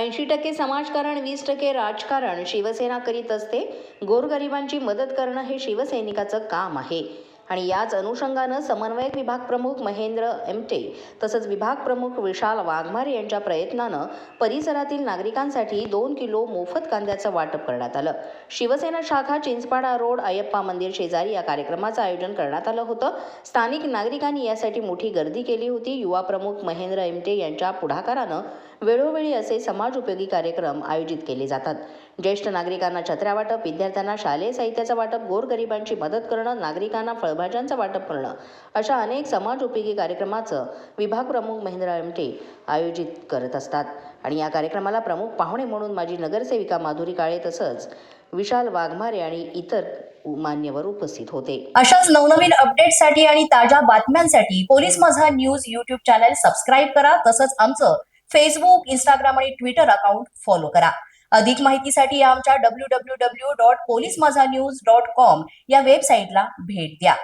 ऐंशी टक्के समाजकारण वीस टक्के राजकारण शिवसेना करीत असते. गोरगरिबांची मदत करणं हे शिवसैनिकाचं काम आहे. आणि याच अनुषंगानं समन्वयक विभाग प्रमुख महेंद्र एमटे तसंच विभाग प्रमुख विशाल वाघमारे यांच्या प्रयत्नानं परिसरातील नागरिकांसाठी दोन किलो मोफत कांद्याचं वाटप करण्यात आलं. शिवसेना शाखा चिंचपाडा रोड अयप्पा मंदिर शेजारी या कार्यक्रमाचं आयोजन करण्यात आलं होतं. स्थानिक नागरिकांनी यासाठी मोठी गर्दी केली होती. युवा प्रमुख महेंद्र एमटे यांच्या पुढाकारानं वेळोवेळी असे समाज उपयोगी कार्यक्रम आयोजित केले जातात. ज्येष्ठ नागरिकांना छत्र्या वाटप विद्यार्थ्यांना शालेय साहित्याचं वाटप गोरगरिबांची मदत करणं नागरिकांना फळभाज्यांचं वाटप करणं. अशा अनेक समाज उपयोगी कार्यक्रमाचं विभाग प्रमुख महेंद्र एमटे आयोजित करत असतात. आणि या कार्यक्रमाला प्रमुख पाहुणे म्हणून माजी नगरसेविका माधुरी काळे तसंच विशाल वाघमारे आणि इतर मान्यवर उपस्थित होते. अशाच नवनवीन अपडेटसाठी आणि ताज्या बातम्यांसाठी police Majha news YouTube channel subscribe करा. तसंच आमचं फेसबुक इंस्टाग्राम आणि ट्विटर अकाउंट फॉलो करा. अधिक माहितीसाठी आमच्या W W W dot police Majha news dot com या वेबसाईटला भेट द्या.